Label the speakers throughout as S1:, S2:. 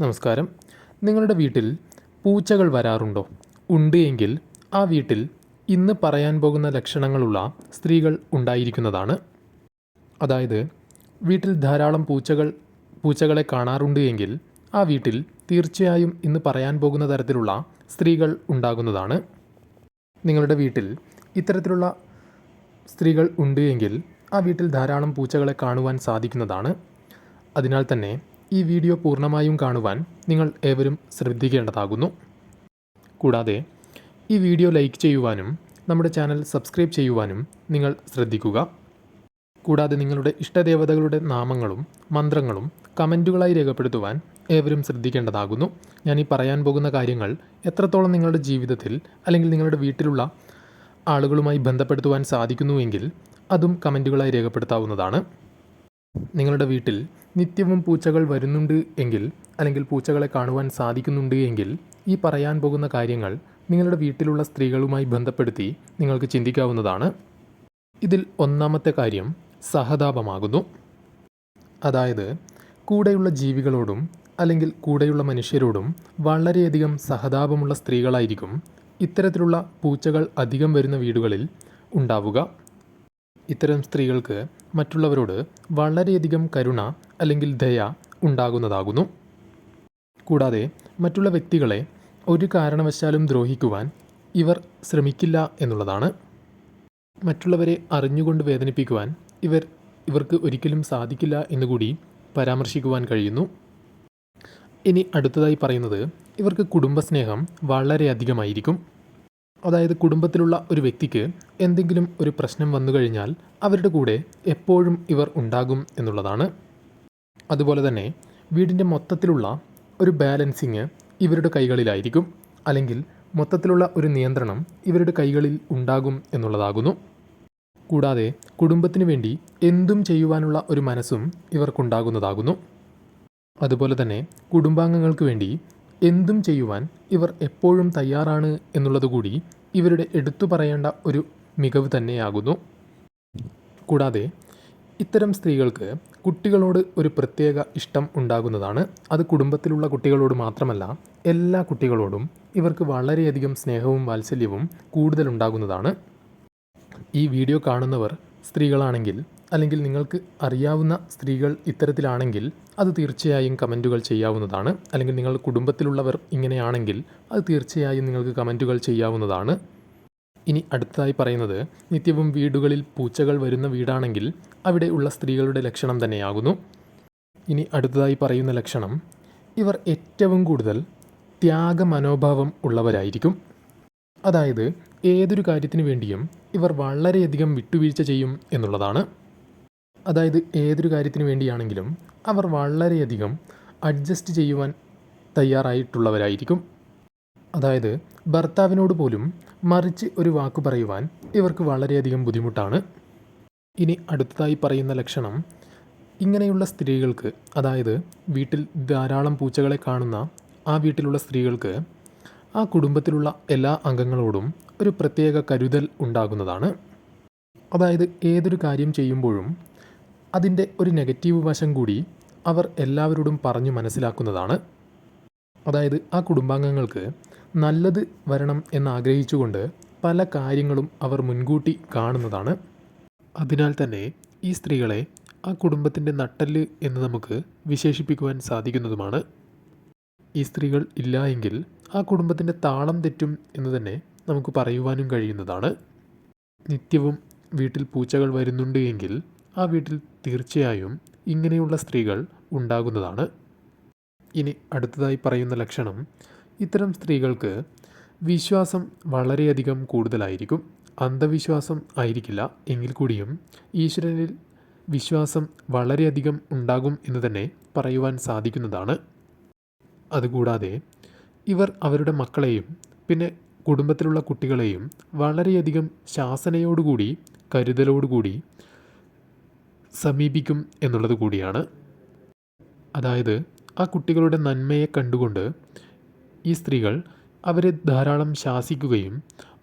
S1: നമസ്കാരം. നിങ്ങളുടെ വീട്ടിൽ പൂച്ചകൾ വരാറുണ്ടോ? ഉണ്ട് എങ്കിൽ ആ വീട്ടിൽ ഇന്ന് പറയാൻ പോകുന്ന ലക്ഷണങ്ങളുള്ള സ്ത്രീകൾ ഉണ്ടായിരിക്കുന്നതാണ്. അതായത് വീട്ടിൽ ധാരാളം പൂച്ചകൾ പൂച്ചകളെ കാണാറുണ്ട് എങ്കിൽ ആ വീട്ടിൽ തീർച്ചയായും ഇന്ന് പറയാൻ പോകുന്ന തരത്തിലുള്ള സ്ത്രീകൾ ഉണ്ടാകുന്നതാണ്. നിങ്ങളുടെ വീട്ടിൽ ഇത്തരത്തിലുള്ള സ്ത്രീകൾ ഉണ്ട് എങ്കിൽ ആ വീട്ടിൽ ധാരാളം പൂച്ചകളെ കാണുവാൻ സാധിക്കുന്നതാണ്. അതിനാൽ തന്നെ ഈ വീഡിയോ പൂർണമായും കാണുവാൻ നിങ്ങൾ ഏവരും ശ്രദ്ധിക്കേണ്ടതാകുന്നു. കൂടാതെ ഈ വീഡിയോ ലൈക്ക് ചെയ്യുവാനും നമ്മുടെ ചാനൽ സബ്സ്ക്രൈബ് ചെയ്യുവാനും നിങ്ങൾ ശ്രദ്ധിക്കുക. കൂടാതെ നിങ്ങളുടെ ഇഷ്ടദേവതകളുടെ നാമങ്ങളും മന്ത്രങ്ങളും കമന്റുകളായി രേഖപ്പെടുത്തുവാൻ ഏവരും ശ്രദ്ധിക്കേണ്ടതാകുന്നു. ഞാൻ ഈ പറയാൻ പോകുന്ന കാര്യങ്ങൾ എത്രത്തോളം നിങ്ങളുടെ ജീവിതത്തിൽ അല്ലെങ്കിൽ നിങ്ങളുടെ വീട്ടിലുള്ള ആളുകളുമായി ബന്ധപ്പെടുത്തുവാൻ സാധിക്കുന്നുവെങ്കിൽ അതും കമന്റുകളായി രേഖപ്പെടുത്താവുന്നതാണ്. നിങ്ങളുടെ വീട്ടിൽ നിത്യവും പൂച്ചകൾ വരുന്നുണ്ട് എങ്കിൽ അല്ലെങ്കിൽ പൂച്ചകളെ കാണുവാൻ സാധിക്കുന്നുണ്ട് എങ്കിൽ ഈ പറയാൻ പോകുന്ന കാര്യങ്ങൾ നിങ്ങളുടെ വീട്ടിലുള്ള സ്ത്രീകളുമായി ബന്ധപ്പെടുത്തി നിങ്ങൾക്ക് ചിന്തിക്കാവുന്നതാണ്. ഇതിൽ ഒന്നാമത്തെ കാര്യം സഹതാപമാകുന്നു. അതായത് കൂടെയുള്ള ജീവികളോടും അല്ലെങ്കിൽ കൂടെയുള്ള മനുഷ്യരോടും വളരെയധികം സഹതാപമുള്ള സ്ത്രീകളായിരിക്കും ഇത്തരത്തിലുള്ള പൂച്ചകൾ അധികം വരുന്ന വീടുകളിൽ ഉണ്ടാവുക. ഇത്തരം സ്ത്രീകൾക്ക് മറ്റുള്ളവരോട് വളരെയധികം കരുണ അല്ലെങ്കിൽ ദയ ഉണ്ടാകുന്നതാകുന്നു. കൂടാതെ മറ്റുള്ള വ്യക്തികളെ ഒരു കാരണവശാലും ദ്രോഹിക്കുവാൻ ഇവർ ശ്രമിക്കില്ല എന്നുള്ളതാണ്. മറ്റുള്ളവരെ അറിഞ്ഞുകൊണ്ട് വേദനിപ്പിക്കുവാൻ ഇവർ ഇവർക്ക് ഒരിക്കലും സാധിക്കില്ല എന്നുകൂടി പരാമർശിക്കുവാൻ കഴിയുന്നു. ഇനി അടുത്തതായി പറയുന്നത് ഇവർക്ക് കുടുംബസ്നേഹം വളരെയധികമായിരിക്കും അതായത് കുടുംബത്തിലുള്ള ഒരു വ്യക്തിക്ക് എന്തെങ്കിലും ഒരു പ്രശ്നം വന്നു കഴിഞ്ഞാൽ അവരുടെ കൂടെ എപ്പോഴും ഇവർ ഉണ്ടാകും എന്നുള്ളതാണ്. അതുപോലെ തന്നെ വീടിന്റെ മൊത്തത്തിലുള്ള ഒരു ബാലൻസിങ് ഇവരുടെ കൈകളിലായിരിക്കും. അല്ലെങ്കിൽ മൊത്തത്തിലുള്ള ഒരു നിയന്ത്രണം ഇവരുടെ കൈകളിൽ ഉണ്ടാകും എന്നുള്ളതാകുന്നു. കൂടാതെ കുടുംബത്തിന് വേണ്ടി എന്തും ചെയ്യുവാനുള്ള ഒരു മനസ്സും ഇവർക്കുണ്ടാകുന്നതാകുന്നു. അതുപോലെ തന്നെ കുടുംബാംഗങ്ങൾക്ക് വേണ്ടി എന്തും ചെയ്യുവാൻ ഇവർ എപ്പോഴും തയ്യാറാണ് എന്നുള്ളതുകൂടി ഇവരുടെ എടുത്തു പറയേണ്ട ഒരു മികവ് തന്നെയാകുന്നു. കൂടാതെ ഇത്തരം സ്ത്രീകൾക്ക് കുട്ടികളോട് ഒരു പ്രത്യേക ഇഷ്ടം ഉണ്ടാകുന്നതാണ്. അത് കുടുംബത്തിലുള്ള കുട്ടികളോട് മാത്രമല്ല എല്ലാ കുട്ടികളോടും ഇവർക്ക് വളരെയധികം സ്നേഹവും വാത്സല്യവും കൂടുതലുണ്ടാകുന്നതാണ്. ഈ വീഡിയോ കാണുന്നവർ സ്ത്രീകളാണെങ്കിൽ അല്ലെങ്കിൽ നിങ്ങൾക്ക് അറിയാവുന്ന സ്ത്രീകൾ ഇത്തരത്തിലാണെങ്കിൽ അത് തീർച്ചയായും കമന്റുകൾ ചെയ്യാവുന്നതാണ്. അല്ലെങ്കിൽ നിങ്ങൾ കുടുംബത്തിലുള്ളവർ ഇങ്ങനെയാണെങ്കിൽ അത് തീർച്ചയായും നിങ്ങൾക്ക് കമന്റുകൾ ചെയ്യാവുന്നതാണ്. ഇനി അടുത്തതായി പറയുന്നത് നിത്യവും വീടുകളിൽ പൂച്ചകൾ വരുന്ന വീടാണെങ്കിൽ അവിടെ ഉള്ള സ്ത്രീകളുടെ ലക്ഷണം തന്നെയാകുന്നു. ഇനി അടുത്തതായി പറയുന്ന ലക്ഷണം ഇവർ ഏറ്റവും കൂടുതൽ ത്യാഗ മനോഭാവം ഉള്ളവരായിരിക്കും. അതായത് ഏതൊരു കാര്യത്തിന് വേണ്ടിയും ഇവർ വളരെയധികം വിട്ടുവീഴ്ച ചെയ്യും എന്നുള്ളതാണ്. അതായത് ഏതൊരു കാര്യത്തിന് വേണ്ടിയാണെങ്കിലും അവർ വളരെയധികം അഡ്ജസ്റ്റ് ചെയ്യുവാൻ തയ്യാറായിട്ടുള്ളവരായിരിക്കും. അതായത് ഭർത്താവിനോട് പോലും മറിച്ച് ഒരു വാക്ക് പറയുവാൻ ഇവർക്ക് വളരെയധികം ബുദ്ധിമുട്ടാണ്. ഇനി അടുത്തതായി പറയുന്ന ലക്ഷണം ഇങ്ങനെയുള്ള സ്ത്രീകൾക്ക് അതായത് വീട്ടിൽ ധാരാളം പൂച്ചകളെ കാണുന്ന ആ വീട്ടിലുള്ള സ്ത്രീകൾക്ക് ആ കുടുംബത്തിലുള്ള എല്ലാ അംഗങ്ങളോടും ഒരു പ്രത്യേക കരുതൽ ഉണ്ടാകുന്നതാണ്. അതായത് ഏതൊരു കാര്യം ചെയ്യുമ്പോഴും അതിന്റെ ഒരു നെഗറ്റീവ് വശം കൂടി അവർ എല്ലാവരോടും പറഞ്ഞു മനസ്സിലാക്കുന്നതാണ്. അതായത് ആ കുടുംബാംഗങ്ങൾക്ക് നല്ലത് വരണം എന്നാഗ്രഹിച്ചുകൊണ്ട് പല കാര്യങ്ങളും അവർ മുൻകൂട്ടി കാണുന്നതാണ്. അതിനാൽ തന്നെ ഈ സ്ത്രീകളെ ആ കുടുംബത്തിന്റെ നട്ടൽ എന്ന് നമുക്ക് വിശേഷിപ്പിക്കുവാൻ സാധിക്കുന്നതുമാണ്. ഈ സ്ത്രീകൾ ഇല്ല എങ്കിൽ ആ കുടുംബത്തിന്റെ താളം തെറ്റും എന്ന് തന്നെ നമുക്ക് പറയുവാനും കഴിയുന്നതാണ്. നിത്യവും വീട്ടിൽ പൂച്ചകൾ വരുന്നുണ്ട് എങ്കിൽ ആ വീട്ടിൽ തീർച്ചയായും ഇങ്ങനെയുള്ള സ്ത്രീകൾ ഉണ്ടാകുന്നതാണ്. ഇനി അടുത്തതായി പറയുന്ന ലക്ഷണം ഇത്തരം സ്ത്രീകൾക്ക് വിശ്വാസം വളരെയധികം കൂടുതലായിരിക്കും. അന്ധവിശ്വാസം ആയിരിക്കില്ല. എങ്കിൽ കൂടിയും ഈശ്വരനിൽ വിശ്വാസം വളരെയധികം ഉണ്ടാകും എന്ന് തന്നെ പറയുവാൻ സാധിക്കുന്നതാണ്. അതുകൂടാതെ ഇവർ അവരുടെ മക്കളെയും പിന്നെ കുടുംബത്തിലുള്ള കുട്ടികളെയും വളരെയധികം ശാസനയോടുകൂടി കരുതലോടുകൂടി സമീപിക്കും എന്നുള്ളത് കൂടിയാണ്. അതായത് ആ കുട്ടികളുടെ നന്മയെ കണ്ടുകൊണ്ട് ഈ സ്ത്രീകൾ അവരെ ധാരാളം ശാസിക്കുകയും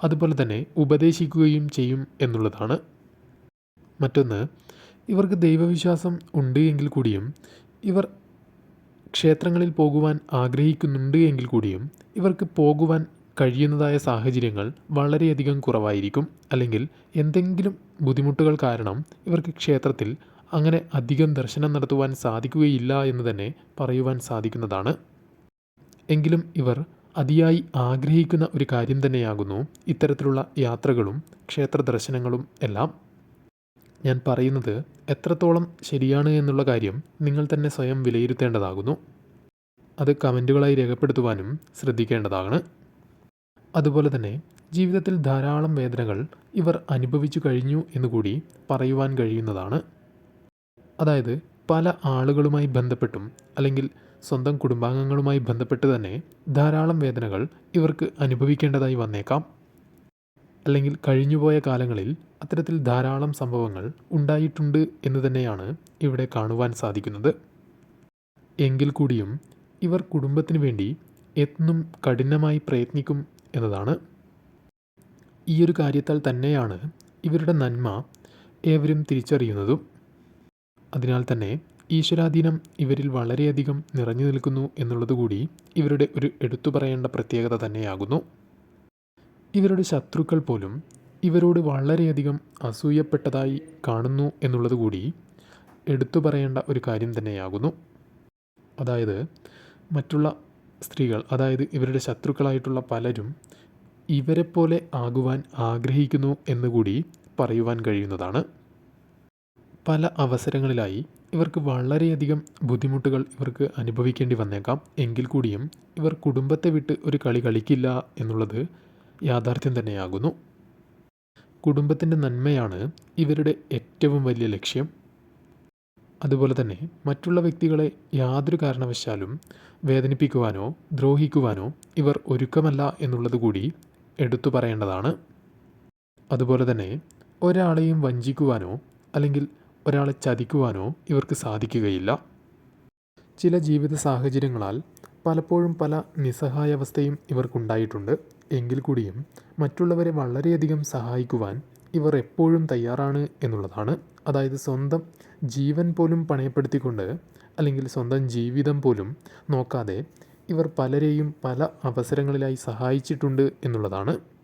S1: അതുപോലെ തന്നെ ഉപദേശിക്കുകയും ചെയ്യും എന്നുള്ളതാണ്. മറ്റൊന്ന് ഇവർക്ക് ദൈവവിശ്വാസം ഉണ്ട് എങ്കിൽ കൂടിയും ഇവർ ക്ഷേത്രങ്ങളിൽ പോകുവാൻ ആഗ്രഹിക്കുന്നുണ്ട് എങ്കിൽ കൂടിയും ഇവർക്ക് പോകുവാൻ കഴിയുന്നതായ സാഹചര്യങ്ങൾ വളരെയധികം കുറവായിരിക്കും. അല്ലെങ്കിൽ എന്തെങ്കിലും ബുദ്ധിമുട്ടുകൾ കാരണം ഇവർക്ക് ക്ഷേത്രത്തിൽ അങ്ങനെ അധികം ദർശനം നടത്തുവാൻ സാധിക്കുകയില്ല എന്ന് തന്നെ പറയുവാൻ സാധിക്കുന്നതാണ്. എങ്കിലും ഇവർ അതിയായി ആഗ്രഹിക്കുന്ന ഒരു കാര്യം തന്നെയാകുന്നു. ഇത്തരത്തിലുള്ള യാത്രകളും ക്ഷേത്ര ദർശനങ്ങളും എല്ലാം. ഞാൻ പറയുന്നത് എത്രത്തോളം ശരിയാണ് എന്നുള്ള കാര്യം നിങ്ങൾ തന്നെ സ്വയം വിലയിരുത്തേണ്ടതാകുന്നു. അത് കമന്റുകളായി രേഖപ്പെടുത്തുവാനും ശ്രദ്ധിക്കേണ്ടതാണ്. അതുപോലെ തന്നെ ജീവിതത്തിൽ ധാരാളം വേദനകൾ ഇവർ അനുഭവിച്ചു കഴിഞ്ഞു എന്നുകൂടി പറയുവാൻ കഴിയുന്നതാണ്. അതായത് പല ആളുകളുമായി ബന്ധപ്പെട്ടും അല്ലെങ്കിൽ സ്വന്തം കുടുംബാംഗങ്ങളുമായി ബന്ധപ്പെട്ട് തന്നെ ധാരാളം വേദനകൾ ഇവർക്ക് അനുഭവിക്കേണ്ടതായി വന്നേക്കാം. അല്ലെങ്കിൽ കഴിഞ്ഞുപോയ കാലങ്ങളിൽ അത്തരത്തിൽ ധാരാളം സംഭവങ്ങൾ ഉണ്ടായിട്ടുണ്ട് എന്ന് തന്നെയാണ് ഇവിടെ കാണുവാൻ സാധിക്കുന്നത്. എങ്കിൽ കൂടിയും ഇവർ കുടുംബത്തിന് വേണ്ടി എന്നും കഠിനമായി പ്രയത്നിക്കും എന്നതാണ്. ഈ ഒരു കാര്യത്താൽ തന്നെയാണ് ഇവരുടെ നന്മ ഏവരും തിരിച്ചറിയുന്നതും. അതിനാൽ തന്നെ ഈശ്വരാധീനം ഇവരിൽ വളരെയധികം നിറഞ്ഞു നിൽക്കുന്നു എന്നുള്ളതുകൂടി ഇവരുടെ ഒരു എടുത്തു പറയേണ്ട പ്രത്യേകത തന്നെയാകുന്നു. ഇവരുടെ ശത്രുക്കൾ പോലും ഇവരോട് വളരെയധികം അസൂയപ്പെട്ടതായി കാണുന്നു എന്നുള്ളതുകൂടി എടുത്തു പറയേണ്ട ഒരു കാര്യം തന്നെയാകുന്നു. അതായത് മറ്റുള്ള സ്ത്രീകൾ അതായത് ഇവരുടെ ശത്രുക്കളായിട്ടുള്ള പലരും ഇവരെപ്പോലെ ആകുവാൻ ആഗ്രഹിക്കുന്നു എന്നുകൂടി പറയുവാൻ കഴിയുന്നതാണ്. പല അവസരങ്ങളിലായി ഇവർക്ക് വളരെയധികം ബുദ്ധിമുട്ടുകൾ ഇവർക്ക് അനുഭവിക്കേണ്ടി വന്നേക്കാം. എങ്കിൽ കൂടിയും ഇവർ കുടുംബത്തെ വിട്ട് ഒരു കളി കളിക്കില്ല എന്നുള്ളത് യാഥാർത്ഥ്യം തന്നെയാകുന്നു. കുടുംബത്തിന്റെ നന്മയാണ് ഇവരുടെ ഏറ്റവും വലിയ ലക്ഷ്യം. അതുപോലെ തന്നെ മറ്റുള്ള വ്യക്തികളെ യാതൊരു കാരണവശാലും വേദനിപ്പിക്കുവാനോ ദ്രോഹിക്കുവാനോ ഇവർ ഒരുക്കമല്ല എന്നുള്ളത് കൂടി എടുത്തു പറയേണ്ടതാണ്. അതുപോലെ തന്നെ ഒരാളെയും വഞ്ചിക്കുവാനോ അല്ലെങ്കിൽ ഒരാളെ ചതിക്കുവാനോ ഇവർക്ക് സാധിക്കുകയില്ല. ചില ജീവിത സാഹചര്യങ്ങളാൽ പലപ്പോഴും പല നിസ്സഹായാവസ്ഥയും ഇവർക്കുണ്ടായിട്ടുണ്ട്. എങ്കിൽ കൂടിയും മറ്റുള്ളവരെ വളരെയധികം സഹായിക്കുവാൻ ഇവർ എപ്പോഴും തയ്യാറാണ് എന്നുള്ളതാണ്. അതായത് സ്വന്തം ജീവൻ പോലും പണയപ്പെടുത്തിക്കൊണ്ട് അല്ലെങ്കിൽ സ്വന്തം ജീവിതം പോലും നോക്കാതെ ഇവർ പലരെയും പല അവസരങ്ങളിലായി സഹായിച്ചിട്ടുണ്ട് എന്നുള്ളതാണ്.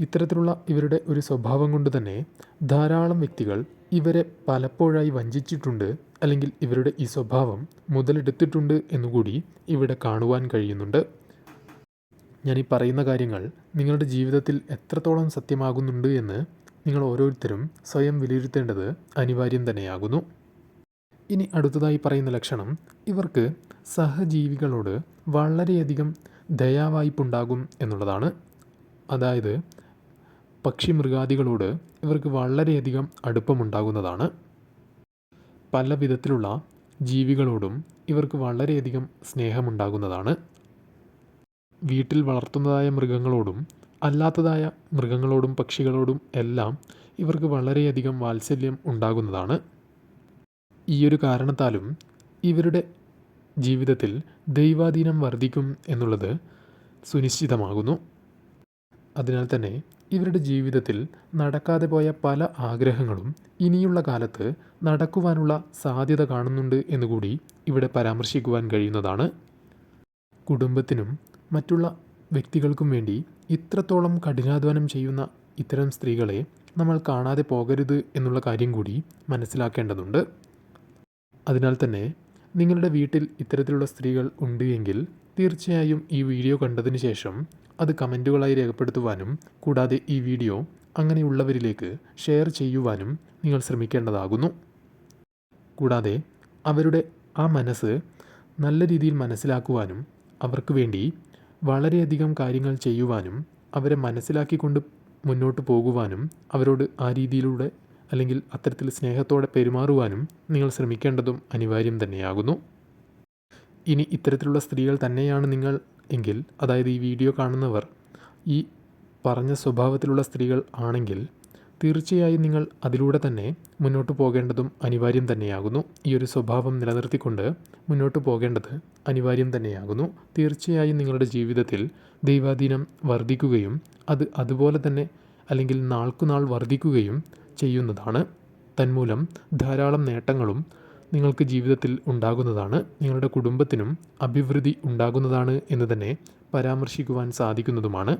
S1: ഇത്തരത്തിലുള്ള ഇവരുടെ ഒരു സ്വഭാവം കൊണ്ട് തന്നെ ധാരാളം വ്യക്തികൾ ഇവരെ പലപ്പോഴായി വഞ്ചിച്ചിട്ടുണ്ട് അല്ലെങ്കിൽ ഇവരുടെ ഈ സ്വഭാവം മുതലെടുത്തിട്ടുണ്ട് എന്നുകൂടി ഇവിടെ കാണുവാൻ കഴിയുന്നുണ്ട്. ഞാൻ ഈ പറയുന്ന കാര്യങ്ങൾ നിങ്ങളുടെ ജീവിതത്തിൽ എത്രത്തോളം സത്യമാകുന്നുണ്ട് എന്ന് നിങ്ങൾ ഓരോരുത്തരും സ്വയം വിലയിരുത്തേണ്ടത് അനിവാര്യം തന്നെയാകുന്നു. ഇനി അടുത്തതായി പറയുന്ന ലക്ഷണം ഇവർക്ക് സഹജീവികളോട് വളരെയധികം ദയാവായ്പുണ്ടാകും എന്നുള്ളതാണ്. അതായത് പക്ഷി മൃഗാദികളോട് ഇവർക്ക് വളരെയധികം അടുപ്പമുണ്ടാകുന്നതാണ്. പല വിധത്തിലുള്ള ജീവികളോടും ഇവർക്ക് വളരെയധികം സ്നേഹമുണ്ടാകുന്നതാണ്. വീട്ടിൽ വളർത്തുന്നതായ മൃഗങ്ങളോടും അല്ലാത്തതായ മൃഗങ്ങളോടും പക്ഷികളോടും എല്ലാം ഇവർക്ക് വളരെയധികം വാത്സല്യം ഉണ്ടാകുന്നതാണ്. ഈയൊരു കാരണത്താലും ഇവരുടെ ജീവിതത്തിൽ ദൈവാധീനം വർദ്ധിക്കും എന്നുള്ളത് സുനിശ്ചിതമാകുന്നു. അതിനാൽ തന്നെ ഇവരുടെ ജീവിതത്തിൽ നടക്കാതെ പോയ പല ആഗ്രഹങ്ങളും ഇനിയുള്ള കാലത്ത് നടക്കുവാനുള്ള സാധ്യത കാണുന്നുണ്ട് എന്നുകൂടി ഇവിടെ പരാമർശിക്കുവാൻ കഴിയുന്നതാണ്. കുടുംബത്തിനും മറ്റുള്ള വ്യക്തികൾക്കും വേണ്ടി ഇത്രത്തോളം കഠിനാധ്വാനം ചെയ്യുന്ന ഇത്തരം സ്ത്രീകളെ നമ്മൾ കാണാതെ പോകരുത് എന്നുള്ള കാര്യം കൂടി മനസ്സിലാക്കേണ്ടതുണ്ട്. അതിനാൽ തന്നെ നിങ്ങളുടെ വീട്ടിൽ ഇത്തരത്തിലുള്ള സ്ത്രീകൾ ഉണ്ട് എങ്കിൽ തീർച്ചയായും ഈ വീഡിയോ കണ്ടതിന് ശേഷം അത് കമന്റുകളായി രേഖപ്പെടുത്തുവാനും കൂടാതെ ഈ വീഡിയോ അങ്ങനെയുള്ളവരിലേക്ക് ഷെയർ ചെയ്യുവാനും നിങ്ങൾ ശ്രമിക്കേണ്ടതാകുന്നു. കൂടാതെ അവരുടെ ആ മനസ്സ് നല്ല രീതിയിൽ മനസ്സിലാക്കുവാനും അവർക്ക് വേണ്ടി വളരെയധികം കാര്യങ്ങൾ ചെയ്യുവാനും അവരെ മനസ്സിലാക്കിക്കൊണ്ട് മുന്നോട്ട് പോകുവാനും അവരോട് ആ രീതിയിലൂടെ അല്ലെങ്കിൽ അത്തരത്തിൽ സ്നേഹത്തോടെ പെരുമാറുവാനും നിങ്ങൾ ശ്രമിക്കേണ്ടതും അനിവാര്യം തന്നെയാകുന്നു. ഇനി ഇത്തരത്തിലുള്ള സ്ത്രീകൾ തന്നെയാണ് നിങ്ങൾ എങ്കിൽ അതായത് ഈ വീഡിയോ കാണുന്നവർ ഈ പറഞ്ഞ സ്വഭാവത്തിലുള്ള സ്ത്രീകൾ ആണെങ്കിൽ തീർച്ചയായും നിങ്ങൾ അതിലൂടെ തന്നെ മുന്നോട്ട് പോകേണ്ടതും അനിവാര്യം തന്നെയാകുന്നു. ഈ ഒരു സ്വഭാവം നിലനിർത്തിക്കൊണ്ട് മുന്നോട്ട് പോകേണ്ടത് അനിവാര്യം തന്നെയാകുന്നു. തീർച്ചയായും നിങ്ങളുടെ ജീവിതത്തിൽ ദൈവാധീനം വർദ്ധിക്കുകയും അത് അതുപോലെ തന്നെ അല്ലെങ്കിൽ നാൾക്കുനാൾ വർദ്ധിക്കുകയും ചെയ്യുന്നതാണ്. തന്മൂലം ധാരാളം നേട്ടങ്ങളും നിങ്ങൾക്ക് ജീവിതത്തിൽ ഉണ്ടാകുന്നതാണ് നിങ്ങളുടെ കുടുംബത്തിനും അഭിവൃദ്ധി ഉണ്ടാകുന്നതാണ് എന്ന് തന്നെ പരാമർശിക്കുവാൻ സാധിക്കുന്നതുമാണ്.